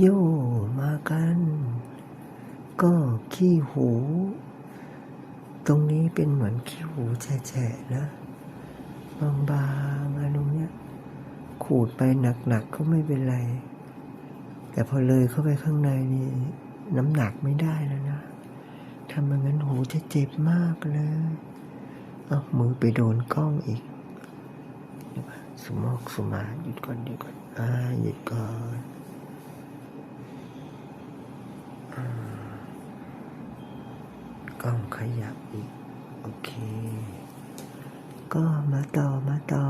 โยมากัน ก็ขี้หู ตรงนี้เป็นเหมือนขี้หูแฉะนะ บางๆอันตรงเนี้ย ขูดไปหนักๆก็ไม่เป็นไร แต่พอเลยเข้าไปข้างในนี่น้ำหนักไม่ได้แล้วนะทำอย่างนั้นหูจะเจ็บมากเลยเอามือไปโดนกล้องอีกสมอกสมาหยุดก่อนเดี๋ยวก่อนอ่าหยุดก่อนอ่า กล้องขยับอีก โอเค ก็มาต่อมาต่อ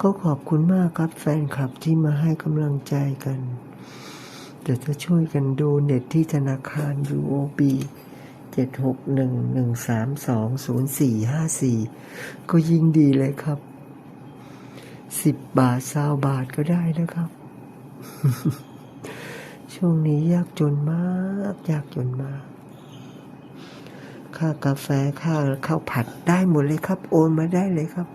ก็ขอบคุณมากครับแฟนคลับที่มาให้กำลังใจกันเดี๋ยวจะช่วยกันดูเน็ตที่ธนาคาร UOB 761-132-0454 ก็ยิ่งดีเลยครับ 10 บาทซาวบาทก็ได้นะครับ ช่วงนี้ยากจนมากยากจนมาก ค่ากาแฟค่าข้าวผัดได้หมดเลยครับ โอนมาได้เลยครับ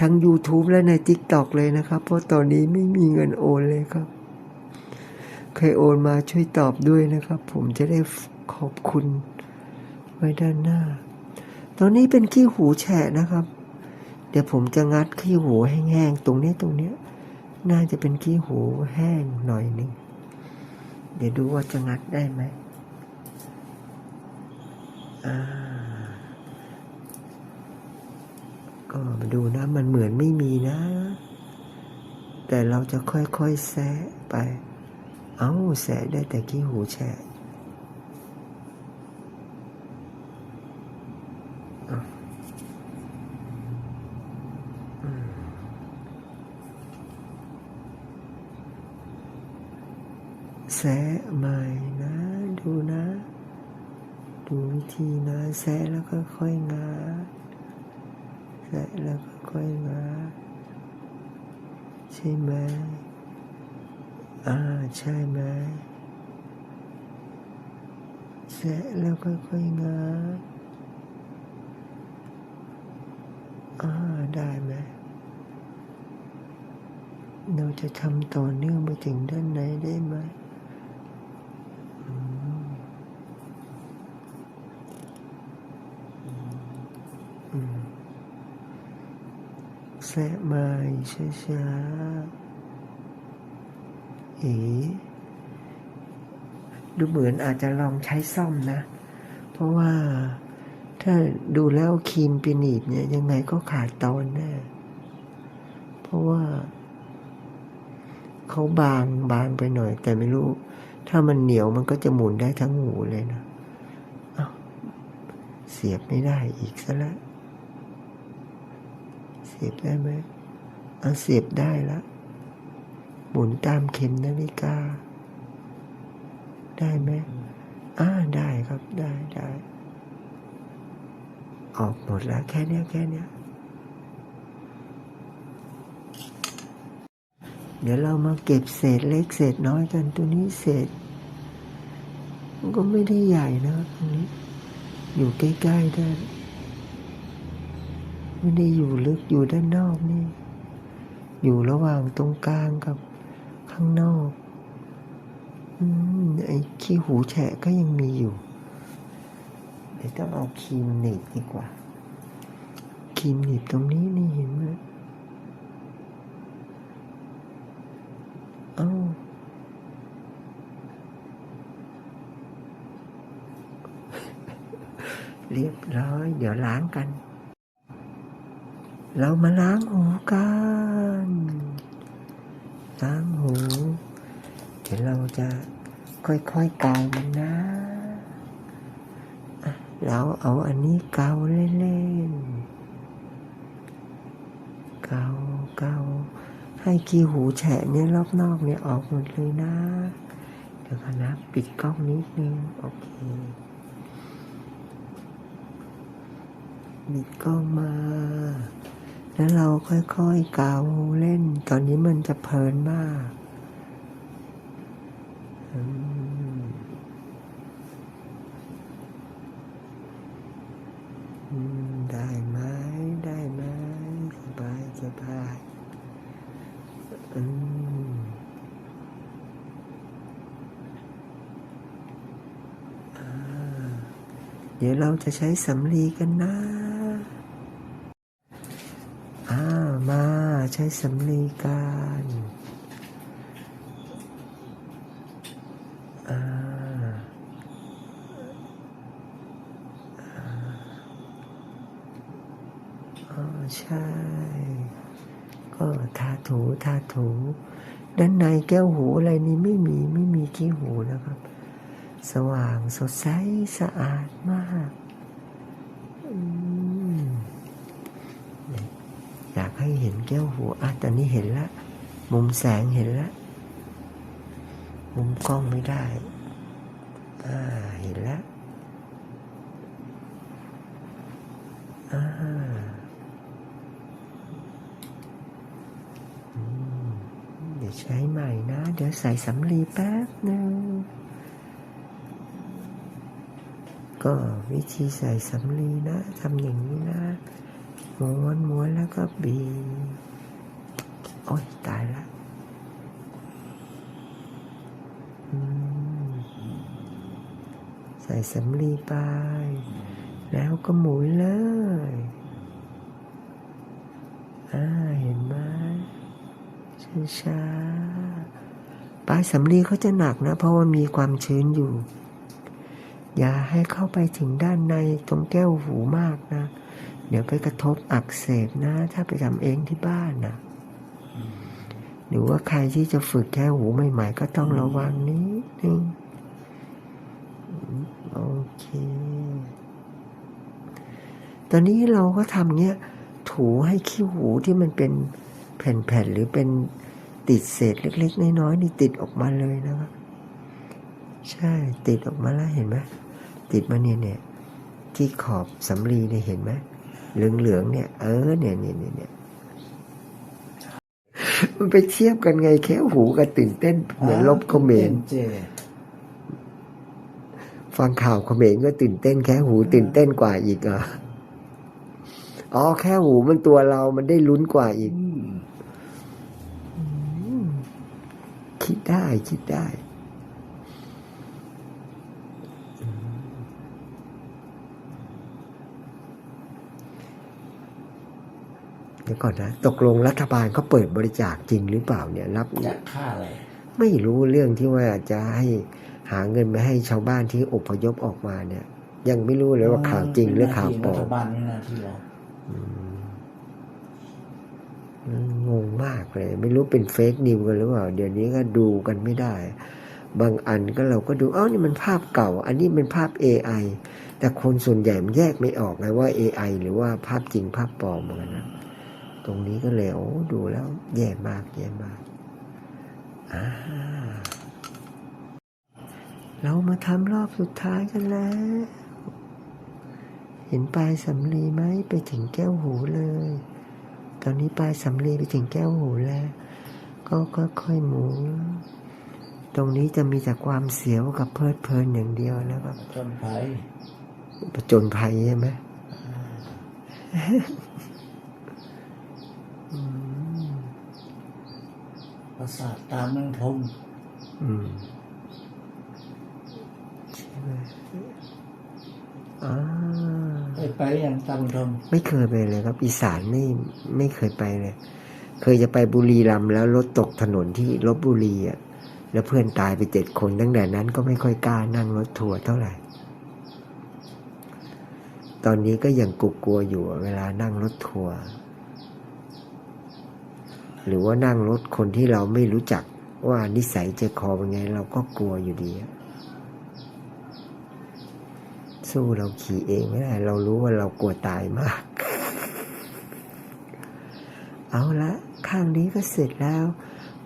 ทั้ง YouTube และใน TikTok เลยนะครับ เพราะตอนนี้ไม่มีเงินโอนเลยครับใครโอนมาช่วยตอบด้วยนะครับ ผมจะได้ขอบคุณไว้ด้านหน้า ตอนนี้เป็นขี้หูแฉะนะครับ เดี๋ยวผมจะงัดขี้หูแห้งๆตรงนี้ตรงเนี้ยน่าจะเป็นขี้หูแห้งหน่อยหนึง เดี๋ยวดูว่าจะงัดได้ไหมอ่าก็มาดูนะ มันเหมือนไม่มีนะ แต่เราจะค่อยๆแซะไป เอ้าแซะได้แต่ขี้หูแฉะอะอืมแสะ ใหม่นะ ดูนะ ดูวิธีนะแสะแล้วก็ค่อยงาแสะแล้วก็ค่อยงาใช่ไหมอ่าใช่ไหมแสะแล้วก็ค่อยงาอ่าได้ไหมเราจะทำต่อเนื่องไปถึงด้านในได้ไหมอืมอืม แสะใหม่ช้าๆเอ๋ดูเหมือนอาจจะลองใช้ซ่อมนะ เพราะว่าถ้าดูแล้วครีมปีนีบเนี่ยยังไงก็ขาดตอนแน่เพราะว่า เขาบางบางไปหน่อย แต่ไม่รู้ ถ้ามันเหนียวมันก็จะหมุนได้ทั้งหูเลยนะเสียบไม่ได้อีกซะแล้ว สียบได้ไหมเอาเสียบได้แล้วหมุนตามเข็มนาฬิกา ได้ไหมอ่าได้ครับได้ได้ออกหมดแล้วแค่เนี้ยแค่เนี้ยเดี๋ยวเรามาเก็บเศษเล็กเศษน้อยกันตัวนี้เศษ มันก็ไม่ได้ใหญ่นะตรงนี้ อยู่ใกล้ๆได้ ไม่ได้อยู่ลึกอยู่ด้านนอกนี่ อยู่ระหว่างตรงกลางกับข้างนอกอไอ้ขี้หูแฉะก็ยังมีอยู่เดี๋ยวต้องเอาครีมหนีบดีกว่าครีมหนีบตรงนี้นี่เห็นไหมเอ้าเรียบร้อย เดี๋ยวล้างกัน เรามาล้างหูกัน ล้างหู เดี๋ยวเราจะค่อยๆเกามันนะ เราเอาอันนี้เกาเล่นๆ เกาเกาให้ขี้หูแฉะเนี่ยรอบนอกเนี่ยออกหมดเลยนะ เดี๋ยวกันนะปิดกล้องนิดนึง โอเคปิดกล้องมา แล้วเราค่อยๆเกาเล่น ตอนนี้มันจะเพลินมากได้ไหมได้ไหมสบายสบายเดี๋ยวเราจะใช้สำลีกันนะ ช้สำลีกันอ่าอ๋อใช่ ก็ทาถูทาถู ด้านในแก้วหูอะไรนี้ไม่มีไม่มีขี้หูนะครับ สว่างสดใสสะอาดมากอืมเนี่ยอยากให้เห็นแก้วหูอะตอนนี้เห็นละ มุมแสงเห็นละ มุมกล้องไม่ได้อ่าเห็นละอ่าอืมเดี๋ยวใช้ใหม่นะ เดี๋ยวใส่สำลีแป๊บนึงก็วิธีใส่สำลีนะทำอย่างนี้นะ ม้วนม้วนแล้วก็บีโอ๊ยตายละใส่สำลีไป แล้วก็หมุนเลยอ่าเห็นไหมช้าๆปลายสำลีเขาจะหนักนะ เพราะว่ามีความชื้นอยู่ อย่าให้เข้าไปถึงด้านในตรงแก้วหูมากนะ เดี๋ยวไปกระทบอักเสบนะ ถ้าไปทำเองที่บ้านนะหรือว่าใครที่จะฝึกแก้วหูใหม่ๆก็ต้องระวังนิดนึงโอเค ตอนนี้เราก็ทำเงี้ยถูให้ขี้หูที่มันเป็นแผ่นๆหรือเป็นติดเศษเล็ก ๆ น้อยๆนี่ติดออกมาเลยนะครับใช่ติดออกมาแล้วเห็นไหมติดมาเนี่ยเนี่ยที่ขอบสำลีเนี่ยเห็นไหม เหลืองๆเนี่ย เออเนี่ยเนี่ยเนี่ยเนี่ยมันไปเทียบกันไงแค่หูกับตื่นเต้น เหมือนลบเขมรเจฟังข่าวเขมรก็ตื่นเต้นแค่หูตื่นเต้นกว่าอีกเหรอะอ๋อแค่หูมันตัวเรามันได้ลุ้นกว่าอีกอืมคิดได้คิดได้ ดี๋ยวก่อนนะ ตกลงรัฐบาลเขาเปิดบริจาคจริงหรือเปล่าเนี่ย รับจะฆ่าอะไร ไม่รู้เรื่องที่ว่าจะให้หาเงินไปให้ชาวบ้านที่อพยพออกมาเนี่ย ยังไม่รู้เลยว่าข่าวจริงหรือข่าวปลอรัมฐบาลนี่หน้าที่เราอืมงงมากเลย ไม่รู้เป็นเฟกนิวกันหรือเปล่า เดี๋ยวนี้ก็ดูกันไม่ได้ บางอันก็เราก็ดูอ้าวนี่มันภาพเก่า อันนี้เป็นภาพ AI แต่คนส่วนใหญ่มันแยกไม่ออกไงว่า AI หรือว่าภาพจริงภาพปลอมเหมือนกันนะ ตรงนี้ก็เลยโอ้ดูแล้วแย่มากแย่มากอ่าเรามาทำรอบสุดท้ายกันแล้ว เห็นปลายสำลีไหมไปถึงแก้วหูเลย ตอนนี้ปลายสำลีไปถึงแก้วหูแล้ว ก็ค่อยๆหมุนตรงนี้จะมีแต่ความเสียวกับเพลิดเพลินอย่างเดียวแล้วก็จนภัยประจนภัยใช่ไหมอืม ประสาทตาเมืองพรหมอืมใช่ไหมอ่าเคยไปอย่างตาเมืองพรหมไม่เคยไปเลยครับ อีสานนี่ไม่เคยไปเลย เคยจะไปบุรีรัมย์แล้วรถตกถนนที่ลบบุรีอะแล้วเพื่อนตายไปเจ็ดคนตั้งแต่นั้นก็ไม่ค่อยกล้านั่งรถทัวร์เท่าไหร่ ตอนนี้ก็ยังกลัวๆอยู่อะเวลานั่งรถทัวร์ หรือว่านั่งรถคนที่เราไม่รู้จักว่านิสัยใจคอเป็นไง เราก็กลัวอยู่ดีสู้เราขี่เองไม่ได้ เรารู้ว่าเรากลัวตายมาก เอาละข้างนี้ก็เสร็จแล้ว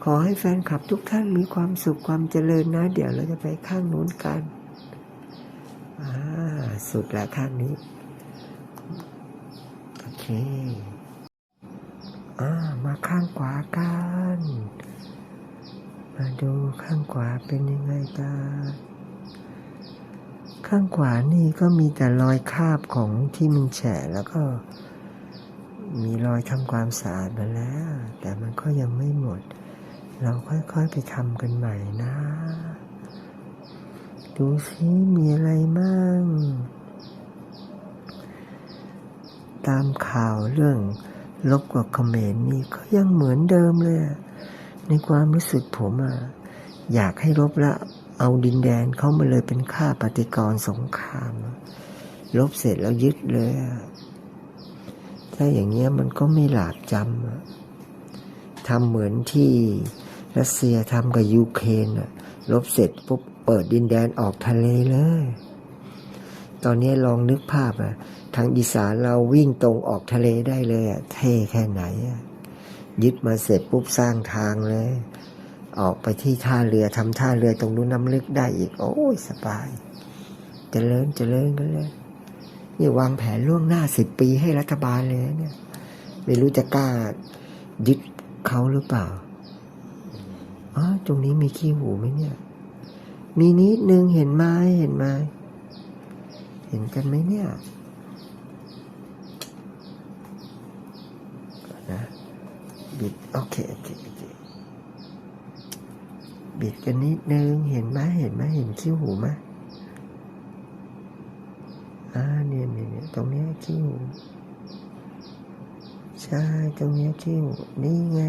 ขอให้แฟนคลับทุกท่านมีความสุขความเจริญนะ เดี๋ยวเราจะไปข้างนู้นกันอ่าสุดแล้วข้างนี้ โอเค อ่ามาข้างขวากัน มาดูข้างขวาเป็นยังไงกันข้างขวานี่ก็มีแต่รอยคาบของที่มันแฉะแล้วก็ มีรอยทำความสะอาดมาแล้ว แต่มันก็ยังไม่หมด เราค่อยๆไปทำกันใหม่นะ ดูสิมีอะไรมั่ง ตามข่าวเรื่อง ลบกับเขมรนี่ก็ยังเหมือนเดิมเลย ในความรู้สึกผมอะอยากให้ลบละเอาดินแดนเขามาเลยเป็นค่าปฏิกรสงคราม ลบเสร็จแล้วยึดเลยถ้าอย่างเงี้ยมันก็ไม่หลาบจำทำเหมือนที่รัสเซียทำกับยูเครนอะลบเสร็จปุ๊บเปิดดินแดนออกทะเลเลย ตอนนี้ลองนึกภาพอะ ทางอีสานเราวิ่งตรงออกทะเลได้เลยอะเท่แค่ไหนอะยึดมาเสร็จปุ๊บสร้างทางเลย ออกไปที่ท่าเรือทำท่าเรือตรงนู้นน้ำลึกได้อีก โอ้ยสบายเจริญเจริญกันเลยนี่วางแผนล่วงหน้าสิบปีให้รัฐบาลเลยเนี่ย ไม่รู้จะกล้ายึดเขาหรือเปล่าอ๋อตรงนี้มีขี้หูไหมเนี่ย มีนิดนึงเห็นไหมเห็นไหมเห็นกันไหมเนี่ยนะ บิดโอเคโอเคโอเคบิดกันนิดนึงเห็นไหมเห็นไหมเห็นขี้หูไหมอ่าเนี่ยเนี่ยเนี่ยตรงเนี้ยขี้หูใช่ตรงเนี้ยขี้หูนี่ไง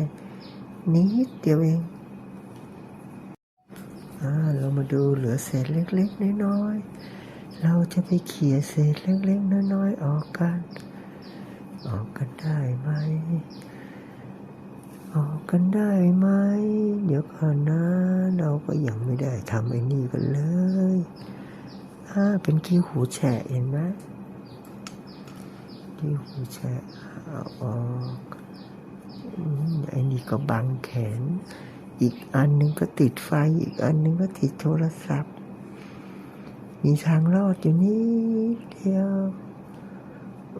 นิดเดียวเองอ่าเรามาดูเหลือเศษเล็กๆน้อยๆเราจะไปเขี่ยเศษเล็กๆน้อยๆออกกัน ออกกันได้ไหม กันได้ไหม เดี๋ยวก่อนนะเราก็ยังไม่ได้ทำไอ้นี่กันเลยอ่าเป็นขี้หูแฉะเห็นไหมขี้หูแฉะเอาออกอืมไอ้นี่ก็บังแขน อีกอันหนึงก็ติดไฟ อีกอันหนึงก็ติดโทรศัพท์ มีทางรอดอยู่นิดเดียว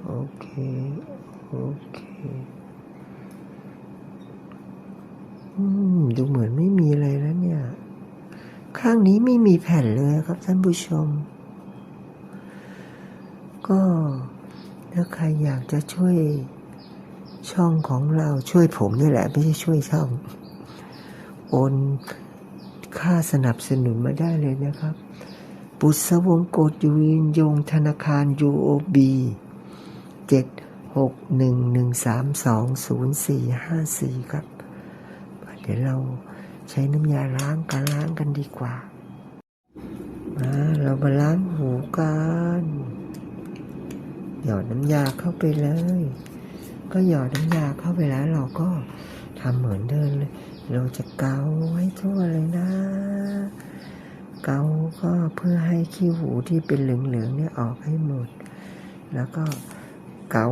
โอเค โอเค ดูเหมือนไม่มีอะไรแล้วเนี่ย ข้างนี้ไม่มีแผ่นเลยครับท่านผู้ชม ก็ถ้าใครอยากจะช่วยช่องของเราช่วยผมนี่แหละ ไม่ใช่ช่วยช่อง โอนค่าสนับสนุนมาได้เลยนะครับ ปุษวงกดยูนยงธนาคาร UOB เจ็ดหกหนึ่งหนึ่งสามสองศูนย์สี่ห้าสี่ครับ เดี๋ยวเราใช้น้ำยาล้างกันล้างกันดีกว่า มาเรามาล้างหูกัน หยอดน้ำยาเข้าไปเลย ก็หยอดน้ำยาเข้าไปแล้วเราก็ทำเหมือนเดิมเลย เราจะเกาให้ทั่วเลยนะ เกาก็เพื่อให้ขี้หูที่เป็นเหลืองๆเนี่ยออกให้หมด แล้วก็เกา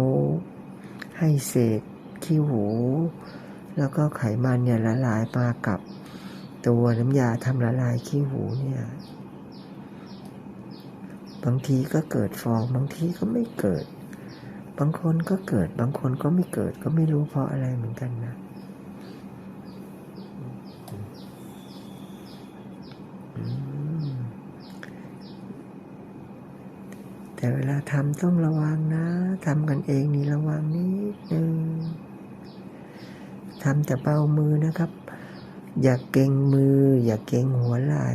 ให้เศษขี้หู แล้วก็ไขมันเนี่ยละลายมากับตัวน้ำยาทำละลายขี้หูเนี่ย บางทีก็เกิดฟอง บางทีก็ไม่เกิด บางคนก็เกิด บางคนก็ไม่เกิด ก็ไม่รู้เพราะอะไรเหมือนกันนะแต่เวลาทำต้องระวังนะทำกันเองนี่ระวังนิดนึง ทำแต่เบามือนะครับ อย่าเกรงมือ อย่าเกรงหัวไหล่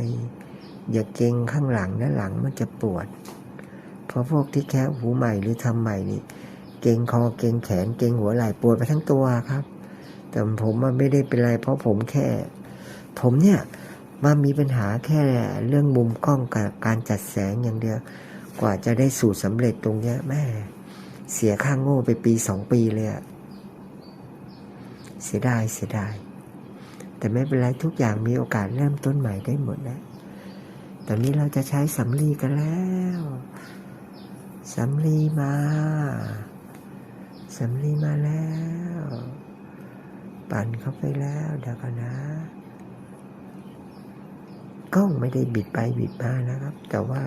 อย่าเกรงข้างหลังนะหลังมันจะปวดเพราะพวกที่แค่หูใหม่หรือทำใหม่นี่ เกรงคอเกรงแขนเกรงหัวไหล่ปวดไปทั้งตัวครับ แต่ผมมันไม่ได้เป็นไร เพราะผมแค่ ผมเนี่ยมามีปัญหาแค่เรื่องมุมกล้องกับการจัดแสงอย่างเดียว กว่าจะได้สูตรสำเร็จตรงเนี้ยแม่เสียค่างโง่ไปปีสองปีเลยอะ เสียดายเสียดาย แต่ไม่เป็นไรทุกอย่างมีโอกาสเริ่มต้นใหม่ได้หมดนะตอนนี้เราจะใช้สำลีกันแล้วสำลีมาสำลีมาแล้ว ปั่นเข้าไปแล้วเดี๋ยวกันนะกล้องไม่ได้บิดไปบิดมานะครับ แต่ว่า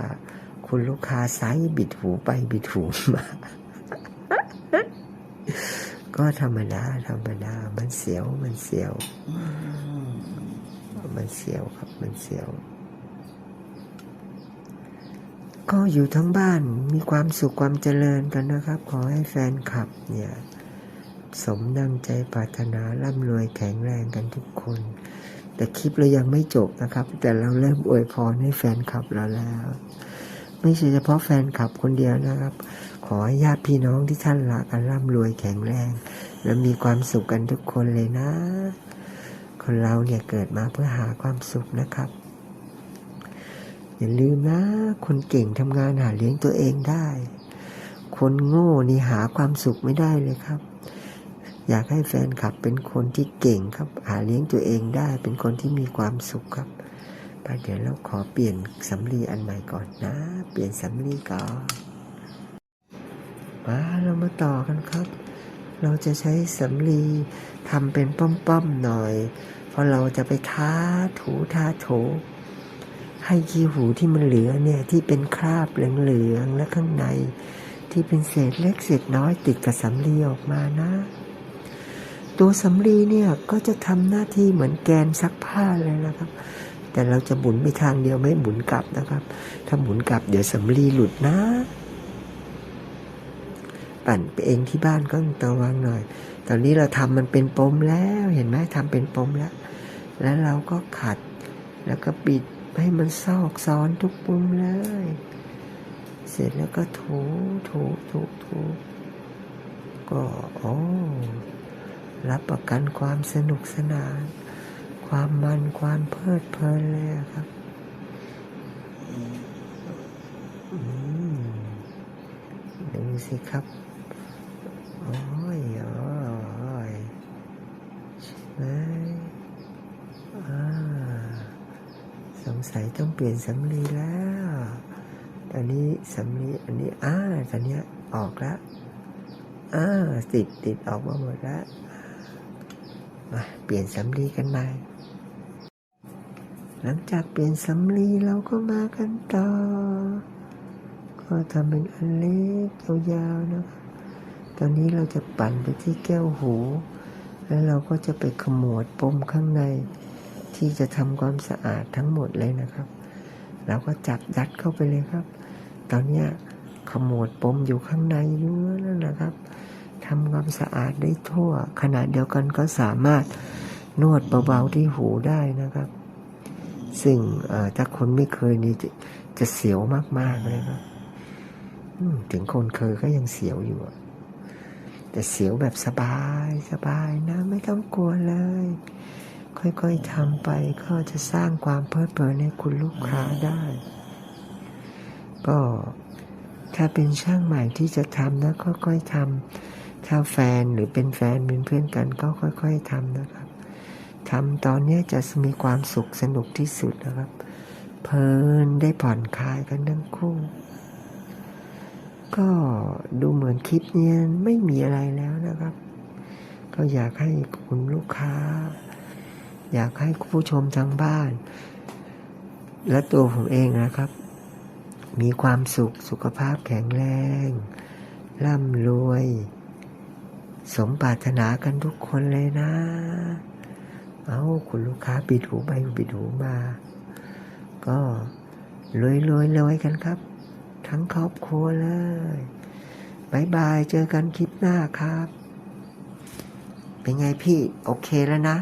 คุณลูกค้าไซส์บิดหูไปบิดหูมา ก็ธรรมดาธรรมดา มันเสียว มันเสียว มันเสียวครับ มันเสียว ก็อยู่ทั้งบ้านมีความสุขความเจริญกันนะครับ ขอให้แฟนคลับเนี่ย สมดังใจปรารถนาร่ำรวยแข็งแรงกันทุกคน แต่คลิปเรายังไม่จบนะครับ แต่เราเริ่มอวยพรให้แฟนคลับเราแล้ว ไม่ใช่เฉพาะแฟนคลับคนเดียวนะครับขอให้ญาติพี่น้องที่ท่านรักกันร่ำรวยแข็งแรง และมีความสุขกันทุกคนเลยนะ คนเราเนี่ยเกิดมาเพื่อหาความสุขนะครับ อย่าลืมนะ คนเก่งทำงานหาเลี้ยงตัวเองได้ คนโง่นี่หาความสุขไม่ได้เลยครับ อยากให้แฟนคลับเป็นคนที่เก่งครับ หาเลี้ยงตัวเองได้ เป็นคนที่มีความสุขครับไปเดี๋ยวเราขอเปลี่ยนสำลีอันใหม่ก่อนนะ เปลี่ยนสำลีก่อนมาเรามาต่อกันครับ เราจะใช้สำลีทำเป็นป้อมๆหน่อย เพราะเราจะไปท้าถูท้าโถ ให้ขี้หูที่มันเหลือเนี่ยที่เป็นคราบเหลืองๆและข้างใน ที่เป็นเศษเล็กเศษน้อยติดกับสำลีออกมานะ ตัวสำลีเนี่ยก็จะทำหน้าที่เหมือนแกนซักผ้าเลยนะครับ แต่เราจะหมุนไปทางเดียวไม่หมุนกลับนะครับ ถ้าหมุนกลับเดี๋ยวสำลีหลุดนะ ปั่นไปเองที่บ้านก็ต้องระวังหน่อย ตอนนี้เราทำมันเป็นปมแล้วเห็นไหมทำเป็นปมแล้ว แล้วเราก็ขัด แล้วก็ปิดให้มันซอกซ้อนทุกมุมเลย เสร็จแล้วก็ถูถูถูถูก็โอ้รับประกันความสนุกสนาน ความมันความเพลิดเพลินเลยครับอืมดูสิครับ โอ้ยโอ้ยใช่ไหมอ่าสงสัยต้องเปลี่ยนสำลีแล้ว ตอนนี้สำลีอันนี้อ่าตอนเนี้ยออกแล้วอ่าติดติดออกมาหมดแล้วมาเปลี่ยนสำลีกันใหม่ หลังจากเปลี่ยนสำลีเราก็มากันต่อ ก็ทำเป็นอันเล็กยาวๆนะตอนนี้เราจะปั่นไปที่แก้วหู แล้วเราก็จะไปขมวดปมข้างใน ที่จะทำความสะอาดทั้งหมดเลยนะครับ เราก็จับยัดเข้าไปเลยครับ ตอนเนี้ยขมวดปมอยู่ข้างในเนื้อนั่นนะครับทำความสะอาดได้ทั่ว ขณะเดียวกันก็สามารถนวดเบาๆที่หูได้นะครับ ซึ่งถ้าคนไม่เคยนี่จะจะเสียวมากๆเลยครับถึงคนเคยก็ยังเสียวอยู่ แต่เสียวแบบสบายสบายนะ ไม่ต้องกลัวเลย ค่อยๆทำไปก็จะสร้างความเพลิดเพลินให้คุณลูกค้าได้ ก็ถ้าเป็นช่างใหม่ที่จะทำนะค่อยๆทำถ้าแฟนหรือเป็นแฟนเป็นเพื่อนกันก็ค่อย ๆทำนะครับทำตอนนี้จะมีความสุขสนุกที่สุดนะครับ เพลินได้ผ่อนคลายกันทั้งคู่ ก็ดูเหมือนคลิปเนี้ยไม่มีอะไรแล้วนะครับ ก็อยากให้คุณลูกค้า อยากให้ผู้ชมทางบ้าน และตัวผมเองนะครับ มีความสุขสุขภาพแข็งแรง ร่ำรวย สมปรารถนากันทุกคนเลยนะ เอาคุณลูกค้าปิดหูไปปิดหูมา ก็รวยรวยรวยกันครับ ทั้งครอบครัวเลยบายบาย เจอกันคลิปหน้าครับ เป็นไงพี่ โอเคแล้วนะ